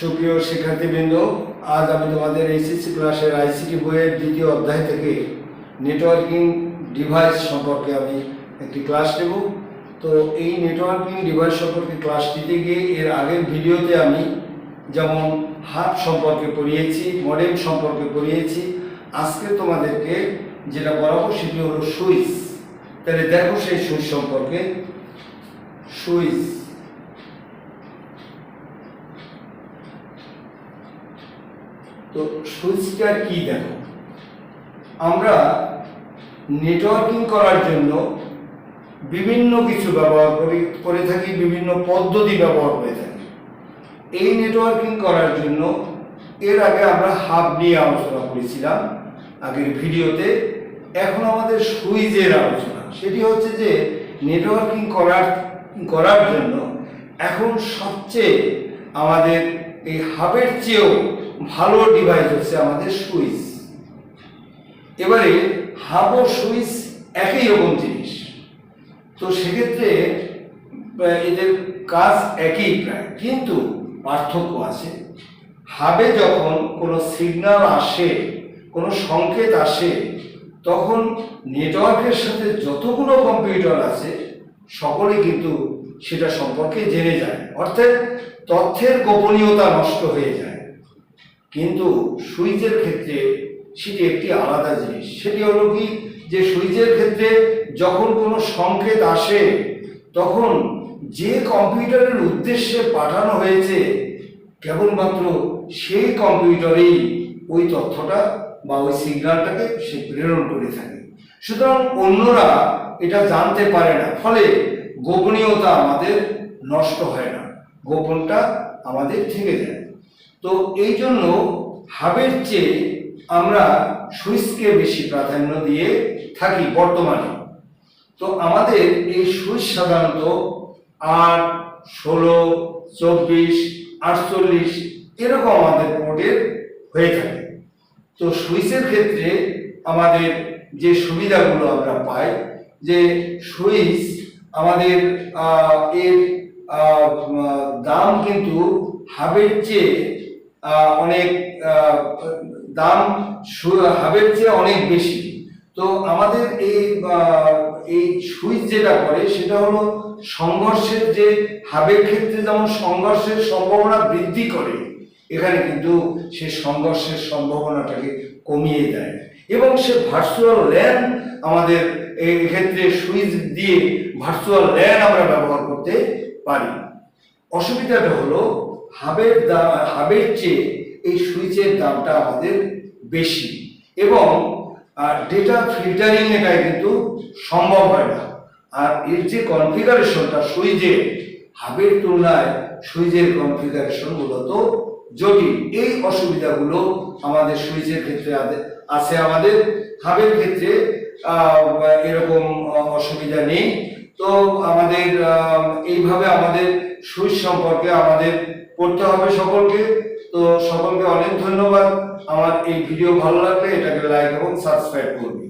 সুপ্রিয় শিক্ষার্থীবৃন্দ, আজ আমি তোমাদের এইচএসসি ক্লাসের আইসিটি বইয়ের দ্বিতীয় অধ্যায় থেকে নেটওয়ার্কিং ডিভাইস সম্পর্কে আমি একটি ক্লাস নেব। তো এই নেটওয়ার্কিং ডিভাইস সম্পর্কে ক্লাস দিতে গিয়ে এর আগের ভিডিওতে আমি যেমন হাব সম্পর্কে পড়িয়েছি মডেম সম্পর্কে পড়িয়েছি, আজকে তোমাদেরকে যেটা বলাবো সেটি হলো সুইচ। তাহলে দেখো সেই সুইচ সম্পর্কে। সুইচ। তো সুইচটার কি দেখো? আমরা নেটওয়ার্কিং করার জন্য বিভিন্ন কিছু ব্যবহার করি, করে থাকি, বিভিন্ন পদ্ধতি ব্যবহার করে থাকি। এই নেটওয়ার্কিং করার জন্য এর আগে আমরা হাব নিয়ে আলোচনা করেছিলাম আগের ভিডিওতে। এখন আমাদের সুইচের আলোচনা। সেটি হচ্ছে যে নেটওয়ার্কিং করার করার জন্য এখন সবচেয়ে আমাদের এই হাবের চেয়েও ভালো ডিভাইস হচ্ছে আমাদের সুইচ। এবারে হাব সুইচ একই রকম জিনিস। তো সেক্ষেত্রে এদের কাজ একই প্রায়। কিন্তু পার্থক্য আছে। হাবে যখন কোনো সিগন্যাল আসে, কোনো সংকেত আসে, তখন নেটওয়ার্কের সাথে যতগুলো কম্পিউটার আছে, সকলে কিন্তু সেটা সম্পর্কে জেনে যায়। অর্থাৎ তথ্যের গোপনীয়তা নষ্ট হয়ে যায়। কিন্তু সুইচের ক্ষেত্রে সেটি একটি আলাদা জিনিস। সেটি হলো কি? যে সুইচের ক্ষেত্রে যখন কোনো সংকেত আসে, তখন যে কম্পিউটারের উদ্দেশ্যে পাঠানো হয়েছে, কেবলমাত্র সেই কম্পিউটারেই ওই তথ্যটা বা ওই সিগন্যালটাকে সে প্রেরণ করে থাকে। সুতরাং অন্যরা এটা জানতে পারে না, ফলে গোপনীয়তা আমাদের নষ্ট হয় না, গোপনটা আমাদের থেকে যায়। তো এই জন্য হাবের চেয়ে আমরা সুইচকে বেশি প্রাধান্য দিয়ে থাকি বর্তমানে। তো আমাদের এই সুইচ সাধারণত আট, ষোলো, চব্বিশ, আটচল্লিশ এরকম আমাদের পোর্টের হয়ে থাকে। তো সুইচের ক্ষেত্রে আমাদের যে সুবিধাগুলো আমরা পাই, যে সুইচ আমাদের এর দাম কিন্তু হাবের চেয়ে অনেক দাম হাবের চেয়ে অনেক বেশি। তো আমাদের এই এই সুইচ যেটা করে, সেটা হলো সংঘর্ষের যে, হাবের ক্ষেত্রে যেমন সংঘর্ষের সম্ভাবনা বৃদ্ধি করে, এখানে কিন্তু সে সংঘর্ষের সম্ভাবনাটাকে কমিয়ে দেয়। এবং সে ভার্চুয়াল ল্যান আমাদের এই ক্ষেত্রে সুইচ দিয়ে ভার্চুয়াল ল্যান আমরা ব্যবহার করতে পারি। অসুবিধাটা হলো হাবের দাম, হাবের চেয়ে এই সুইচের দামটা আমাদের বেশি। এবং, আর ডেটা ফিল্টারিং এটাই কিন্তু সম্ভব হয় না। আর এর যে কনফিগারেশনটা সুইচের, হাবের তুলনায় সুইচের কনফিগারেশন মূলত জটিল। এই অসুবিধাগুলো আমাদের সুইচের ক্ষেত্রে আছে আমাদের হাবের ক্ষেত্রে এরকম অসুবিধা নেই। তো আমাদের এইভাবে আমাদের সুইচ সম্পর্কে আমাদের পড়তে হবে সকলকে। তো সকলকে অনেক ধন্যবাদ। আমার এই ভিডিও ভালো লাগলে এটাকে লাইক এবং সাবস্ক্রাইব করবে